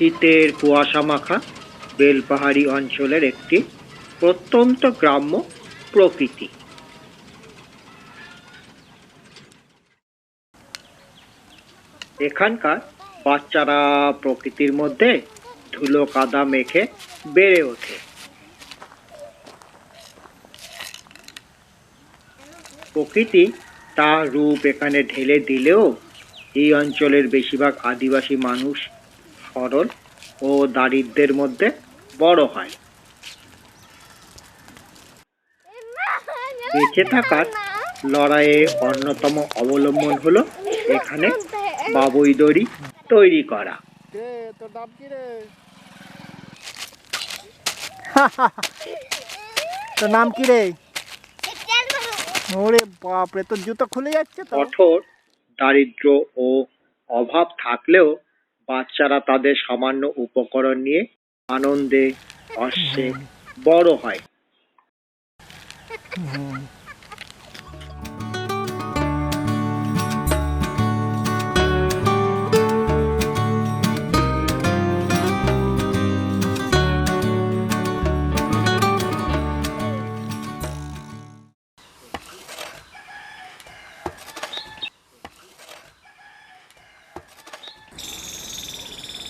শীতের কুয়াশা মাখা বেলপাহাড়ি অঞ্চলের একটি প্রত্যন্ত গ্রাম্য প্রকৃতি। এখানকার বাচ্চারা প্রকৃতির মধ্যে ধুলো কাদা মেখে বেড়ে ওঠে। প্রকৃতি তার রূপ এখানে ঢেলে দিলেও এই অঞ্চলের বেশিরভাগ আদিবাসী মানুষ সরল ও দারিদ্র্যের মধ্যে বড় হয়। বেঁচে থাকার লড়াইয়ে অন্যতম অবলম্বন হলো এখানে বাবুই দড়ি তৈরি করা। তোর নাম কি রে? ওরে বাপরে তোর জুতো খুলে যাচ্ছে কঠোর দারিদ্র ও অভাব থাকলেও বাচ্চারা তাদের সামান্য উপকরণ নিয়ে আনন্দে হর্ষে বড় হয়।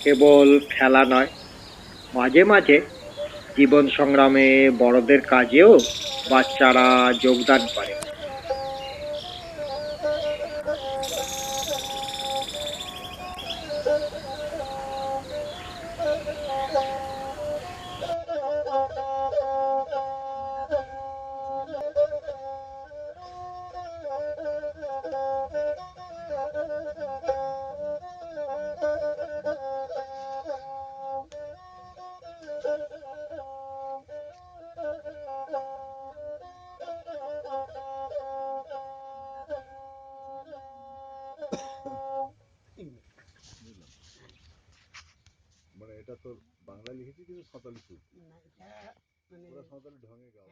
কেবল খেলা নয় মাঝে মাঝে জীবন সংগ্রামে বড়দের কাজেও বাচ্চারা যোগদান করে। মানে এটা তোর বাংলা লিখেছি কিন্তু সাঁওতালি সুর মানে সাঁওতালি ঢঙে গাওয়া।